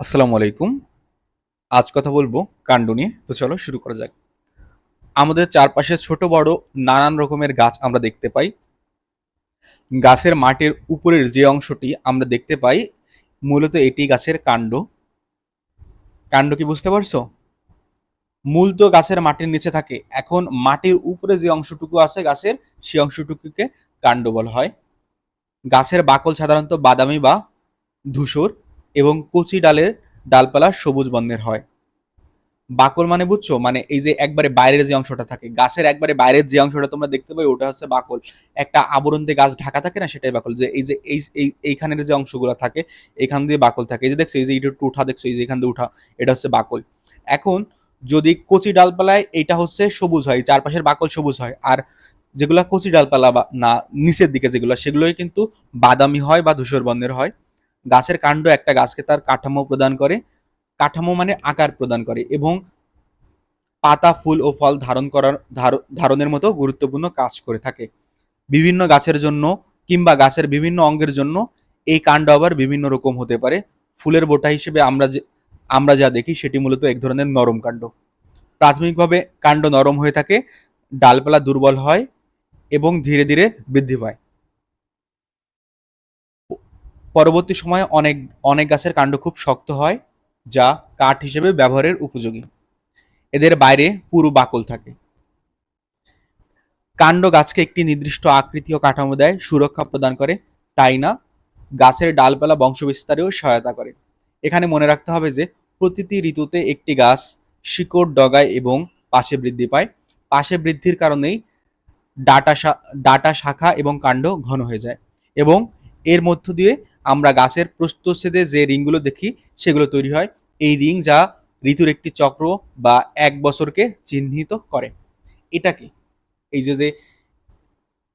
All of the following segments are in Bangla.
আসসালামু আলাইকুম। আজ কথা বলব কাণ্ড নিয়ে। তো চলো শুরু করা যাক। আমাদের চারপাশে ছোট বড় নানান রকমের গাছ আমরা দেখতে পাই। গাছের মাটির উপরের যে অংশটি আমরা দেখতে পাই, মূলত এটি গাছের কাণ্ড। কাণ্ড কি বুঝতে পারছ? মূল তো গাছের মাটির নিচে থাকে। এখন মাটির উপরে যে অংশটুকু আছে গাছের সেই অংশটুকুকে কাণ্ড বলা হয়। গাছের বাকল সাধারণত বাদামি বা ধূসর। এবং কচি ডালের ডালপালা সবুজ বর্ণের হয়। বাকল মানে বুঝছ? মানে এই যে একবারে বাইরের যে অংশটা থাকে, গাছের একবারে বাইরের যে অংশটা তোমরা দেখতে পাই ওটা হচ্ছে বাকল একটা আবরণ দিয়ে গাছ ঢাকা থাকে না, সেটাই বাকল যে এই যে এই এই, এইখানের যে অংশগুলো থাকে, এখান দিয়ে বাকল থাকে। এই যে দেখছ, এই যে এটা উঠা, দেখছ, এই যে এখান দিয়ে উঠা, এটা হচ্ছে বাকল এখন যদি কচি ডালপালায় এইটা হচ্ছে সবুজ হয়, চারপাশের বাকল সবুজ হয়, আর যেগুলা কচি ডালপালা বা না, নিচের দিকে যেগুলো, সেগুলোই কিন্তু বাদামি হয় বা ধূসর বর্ণের হয়। গাছের কাণ্ড একটা গাছকে তার কাঠামো প্রদান করে। কাঠামো মানে আকার প্রদান করে এবং পাতা, ফুল ও ফল ধারণ করার ধারণের মতো গুরুত্বপূর্ণ কাজ করে থাকে। বিভিন্ন গাছের জন্য কিংবা গাছের বিভিন্ন অঙ্গের জন্য এই কাণ্ড আবার বিভিন্ন রকম হতে পারে। ফুলের বোটা হিসেবে আমরা যে, আমরা যা দেখি সেটি মূলত এক ধরনের নরম কাণ্ড। প্রাথমিকভাবে কাণ্ড নরম হয়ে থাকে, ডালপালা দুর্বল হয় এবং ধীরে ধীরে বৃদ্ধি পায়। পরবর্তী সময়ে অনেক অনেক গাছের কাণ্ড খুব শক্ত হয়, যা কাঠ হিসেবে ব্যবহারের উপযোগী। এদের বাইরে পুরু বাকল থাকে। কাণ্ড গাছকে একটি নির্দিষ্ট আকৃতি ও কাঠামো দেয়, সুরক্ষা প্রদান করে, তাই না? গাছের ডালপালা বংশবিস্তারেও সহায়তা করে। এখানে মনে রাখতে হবে যে, প্রতিটি ঋতুতে একটি গাছ শিকড়, ডগায় এবং পাশে বৃদ্ধি পায়। পাশে বৃদ্ধির কারণেই ডাটা ডাটা শাখা এবং কাণ্ড ঘন হয়ে যায় এবং এর মধ্য দিয়ে আমরা গাছের প্রস্থচ্ছেদে যে রিংগুলো দেখি, সেগুলো তৈরি হয়। এই রিং যা ঋতুর একটি চক্র বা এক বছরকে চিহ্নিত করে। এটা কি? এই যে যে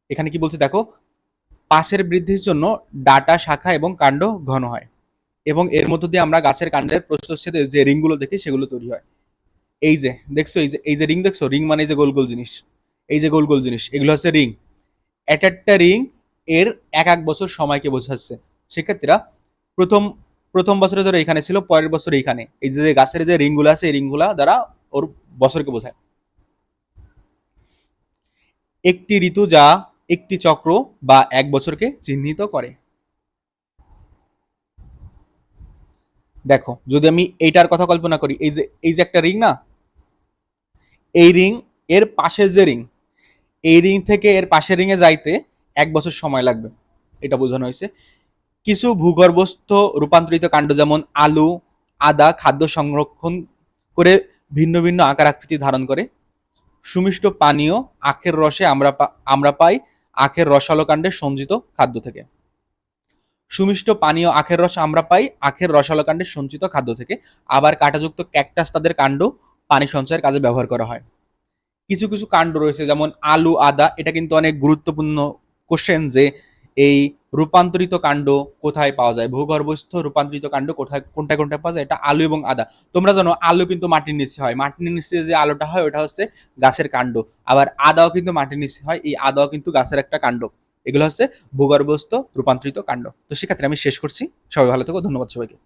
এখানে কি বলছে দেখো, পাশের বৃদ্ধির জন্য ডাটা শাখা এবং কাণ্ড ঘন হয় এবং এর মধ্য দিয়ে আমরা গাছের কাণ্ডের প্রস্থচ্ছেদে যে রিংগুলো দেখি, সেগুলো তৈরি হয়। এই যে, দেখছ? এই যে এই যে রিং দেখছ? রিং মানে এই যে গোল গোল জিনিস। এই যে গোল গোল জিনিস, এগুলো হচ্ছে রিং। এক একটা রিং এর এক এক বছর সময়কে বোঝাচ্ছে। সেক্ষেত্রে প্রথম প্রথম বছরে ধরো এখানে ছিল, পরের বছর এইখানে। এই যে গাছের যে রিংগুলো আছে, এই রিংগুলা দ্বারা ওর বছরকে বোঝায়। একটি ঋতু যা একটি চক্র বা এক বছরকে চিহ্নিত করে। দেখো, যদি আমি এইটার কথা কল্পনা করি, এই যে এই যে একটা রিং না? এই রিং, এর পাশের যে রিং, এই রিং থেকে এর পাশের রিং এ যাইতে এক বছর সময় লাগবে। এটা বোঝানো হয়েছে। কিছু ভূগর্ভস্থ রূপান্তরিত কাণ্ড যেমন আলু, আদা খাদ্য সংরক্ষণ করে ভিন্ন ভিন্ন আকার আকৃতি ধারণ করে। সুমিষ্ট পানীয়, আখের রসে আমরা আমরা পাই আখের রসালো কাণ্ডের সঞ্চিত খাদ্য থেকে। সুমিষ্ট পানীয়, আখের রস আমরা পাই আখের রসালো কাণ্ডের সঞ্চিত খাদ্য থেকে। আবার কাঁটাযুক্ত ক্যাকটাস তাদের কাণ্ড পানি সঞ্চয়ের কাজে ব্যবহার করা হয়। কিছু কিছু কাণ্ড রয়েছে যেমন আলু, আদা, এটা কিন্তু অনেক গুরুত্বপূর্ণ কোশ্চেন যে এই রূপান্তরিত কাণ্ড কোথায় পাওয়া যায়? ভূগর্ভস্থ রূপান্তরিত কাণ্ড কোথায় কোনটা কোনটা পাওয়া যায়? এটা আলু এবং আদা। তোমরা জানো, আলু কিন্তু মাটির নিচে হয়। মাটির নিচে যে আলোটা হয়, ওটা হচ্ছে গাছের কাণ্ড। আবার আদাও কিন্তু মাটির নিচে হয়। এই আদাও কিন্তু গাছের একটা কাণ্ড। এগুলো হচ্ছে ভূগর্ভস্থ রূপান্তরিত কাণ্ড। তো সেক্ষেত্রে আমি শেষ করছি। সবাই ভালো থেকো। ধন্যবাদ সবাইকে।